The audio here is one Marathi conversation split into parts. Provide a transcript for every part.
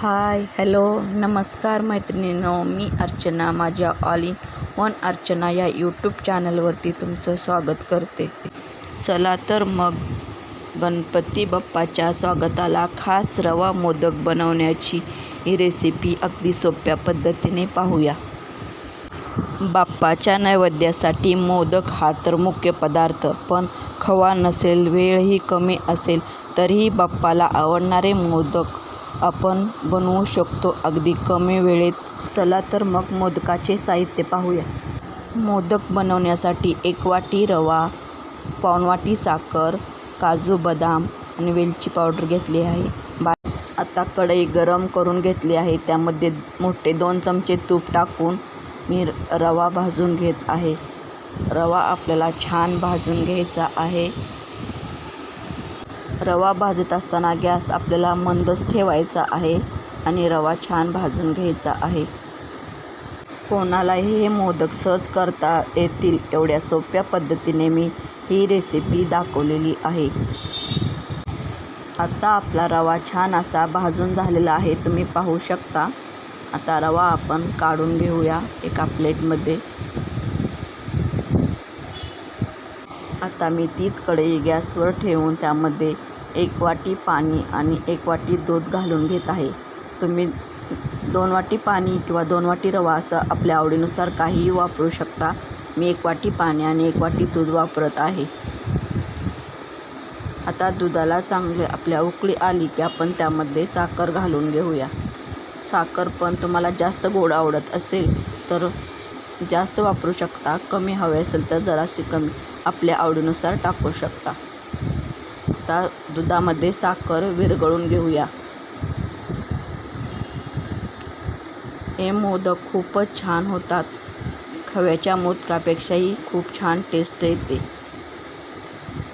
हाय हॅलो नमस्कार मैत्रिणींनो मी अर्चना माझ्या ऑल इन वन अर्चना या यूट्यूब चॅनलवरती तुमचं स्वागत करते. चला तर मग गणपती बाप्पाच्या स्वागताला खास रवा मोदक बनवण्याची ही रेसिपी अगदी सोप्या पद्धतीने पाहूया. बाप्पाच्या नैवेद्यासाठी मोदक हा तर मुख्य पदार्थ पण खवा नसेल वेळही कमी असेल तरीही बाप्पाला आवडणारे मोदक आपण बनवू शकतो. अगदी कमी वेळेत. चला तर मग मोदकाचे साहित्य पाहूया. मोदक बनवण्यासाठी एक वाटी रवा पाऊण वाटी साखर काजू बदाम आणि वेलची पावडर घेतली आहे. बा आता कढई गरम करून घेतली आहे. त्यामध्ये मोठे दोन चमचे तूप टाकून मी रवा भाजून घेत आहे. रवा आपल्याला छान भाजून घ्यायचा आहे. रवा भाजत असताना गॅस आपल्याला मंदच ठेवायचा आहे आणि रवा छान भाजून घ्यायचा आहे. कोणालाही हे मोदक सहज करता येतील एवढ्या सोप्या पद्धतीने मी ही रेसिपी दाखवलेली आहे. आता आपला रवा छान असा भाजून झालेला आहे. तुम्ही पाहू शकता. आता रवा आपण काढून घेऊया एका प्लेटमध्ये. आता मी तीच कढई गॅसवर ठेवून त्यामध्ये एक वाटी पाणी आणि एक वाटी दूध घालून घेत आहे. तुम्ही दोन वाटी पाणी किंवा दोन वाटी रवा असं आपल्या आवडीनुसार काहीही वापरू शकता. मी एक वाटी पाणी आणि एक वाटी दूध वापरत आहे. आता दुधाला चांगले आपल्या उकळी आली की आपण त्यामध्ये साखर घालून घेऊया. साखर पण तुम्हाला जास्त गोड आवडत असेल तर जास्त वापरू शकता. कमी हवे असेल तर जराशी कमी आपल्या आवडीनुसार टाकू शकता. आता दुधामध्ये साखर विरघळून घेऊया. हे मोदक खूपच छान होतात. खव्याच्या मोदकापेक्षाही खूप छान टेस्ट येते.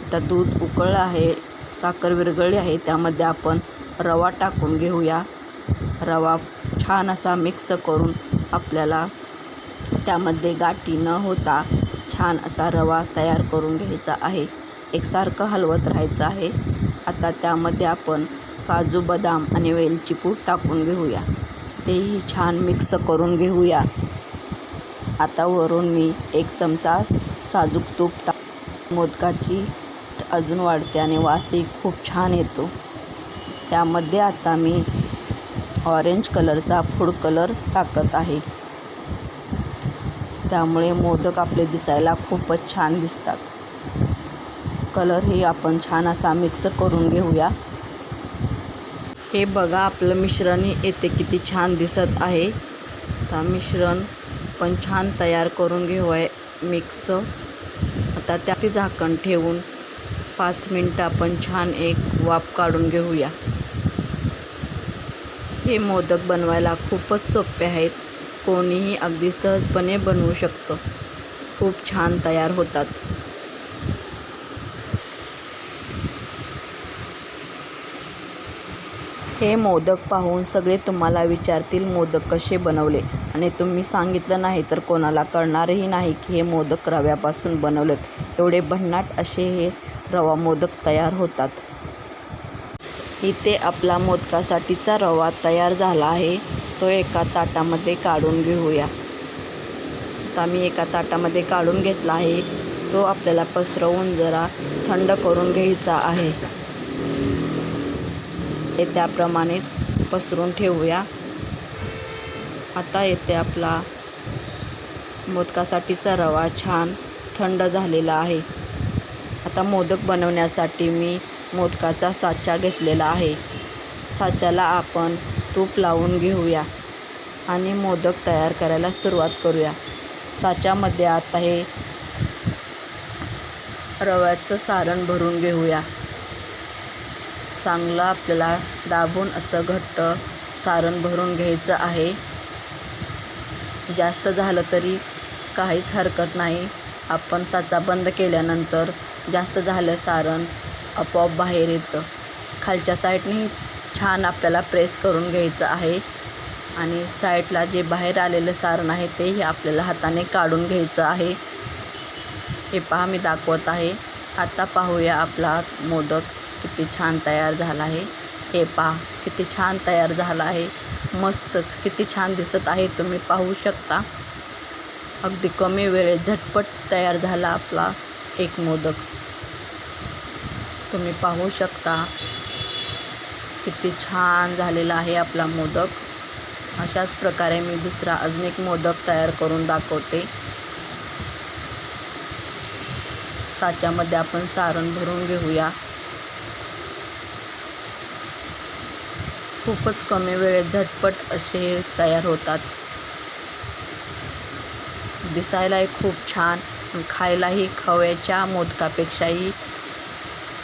आता दूध उकळलं आहे साखर विरघळली आहे त्यामध्ये आपण रवा टाकून घेऊया. रवा छान असा मिक्स करून आपल्याला त्यामध्ये गाठी न होता छान असा रवा तयार करून घ्यायचा आहे. एकसारखं हलवत राहायचं आहे. आता त्यामध्ये आपण काजू बदाम आणि वेलची पूड टाकून घेऊया. तेही छान मिक्स करून घेऊया. आता वरून मी एक चमचा साजूक तूप टाक मोदकाची अजून वाढते आणि वासही खूप छान येतो. त्यामध्ये आता मी ऑरेंज कलरचा फूड कलर टाकत आहे. त्यामुळे मोदक आपले दिसायला खूपच छान दिसतात. कलरही आपण छान असा मिक्स करून घेऊया. हे बघा आपलं मिश्रण येते किती छान दिसत आहे. आता मिश्रण पण छान तयार करून घेऊया मिक्स आता त्या झाकण ठेवून पाच मिनटं आपण छान एक वाफ काढून घेऊया. हे मोदक बनवायला खूपच सोपे आहेत. कोणीही अगदी सहजपणे बनवू शकतं. खूप छान तयार होतात. हे मोदक पाहून सगळे तुम्हाला विचारतील मोदक कसे बनवले? आणि तुम्ही सांगितलं नाही तर कोणाला कळणारही नाही की हे मोदक रव्यापासून बनवलेत. एवढे भन्नाट असे हे रवा मोदक तयार होतात. इथे आपला मोदकासाठीचा रवा तयार झाला आहे. तो एका ताटामध्ये काढून घेऊया. आता मी एका ताटामध्ये काढून घेतला आहे. तो आपल्याला पसरवून जरा थंड करून घ्यायचा आहे. हे त्याप्रमाणेच पसरून ठेवूया. आता येथे आपला मोदकासाठीचा रवा. छान थंड झालेला आहे. आता मोदक बनवण्यासाठी मी मोदकाचा साचा घेतलेला आहे. साच्याला आपण तूप लावून घेऊया आणि मोदक तयार करायला सुरुवात करूया. साच्यामध्ये आता हे रव्याचं सारण भरून घेऊया. चांगलं आपल्याला दाबून असं घट्ट सारण भरून घ्यायचं आहे. जास्त झालं तरी काहीच हरकत नाही. आपण साचा बंद केल्यानंतर जास्त झालं सारण आपोआप बाहेर येतं. खालच्या साईडने छान आपल्याला प्रेस करून घ्यायचं आहे आणि साईडला जे बाहेर आलेलं सारण आहे तेही आपल्याला हाताने काढून घ्यायचं आहे. हे पहा मी दाखवत आहे. आता पाहूया आपला मोदक. किती छान तयार झाला आहे. हे पहा किती छान तयार झाला आहे. मस्तच किती छान दिसत आहे. तुम्ही पाहू शकता. अगदी कमी वेळेत झटपट तयार झाला आपला एक मोदक. तुम्ही पाहू शकता किती छान झालेला आहे आपला मोदक. अशाच प्रकारे मी दुसरा अजून एक मोदक तयार करून दाखवते. साच्यामध्ये आपण सारण भरून घेऊया. खूपच कमी वेळेत झटपट असे तयार होतात. दिसायलाही खूप छान खायलाही खव्याच्या मोदकापेक्षाही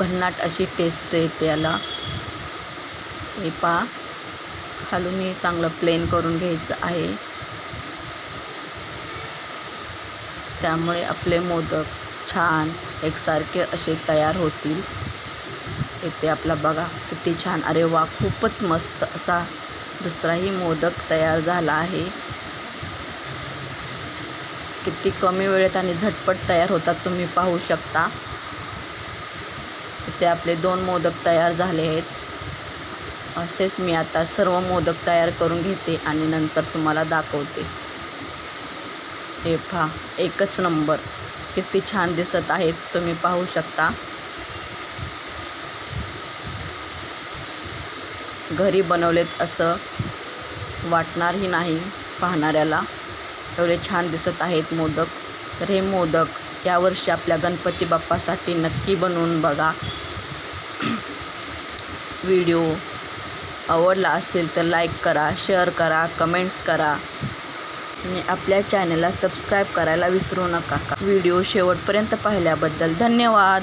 भन्नाट अशी टेस्ट येते याला. हे पहा. खालूनही चांगलं प्लेन करून घ्यायचं आहे. त्यामुळे आपले मोदक छान एकसारखे असे तयार होतील. इथे आपला बघा. किती छान. अरे वा खूपच मस्त असा दुसराही मोदक तयार झाला आहे. किती कमी वेळेत आणि झटपट तयार होतात तुम्ही पाहू शकता. इथे आपले दोन मोदक तयार झाले आहेत. असेच मी आता सर्व मोदक तयार करून घेते आणि नंतर तुम्हाला दाखवते. हे पहा एकच नंबर. किती छान दिसत आहेत तुम्ही पाहू शकता. घरी बनवलेत असं वाटणारही नाही पाहणाऱ्याला. एवढे छान दिसत आहेत मोदक. तर हे मोदक यावर्षी आपल्या गणपती बाप्पासाठी नक्की बनवून बघा. व्हिडिओ आवडला असेल तर लाईक करा शेअर करा कमेंट्स करा. आणि आपल्या चॅनलला सबस्क्राईब करायला विसरू नका. व्हिडिओ शेवटपर्यंत पाहिल्याबद्दल धन्यवाद.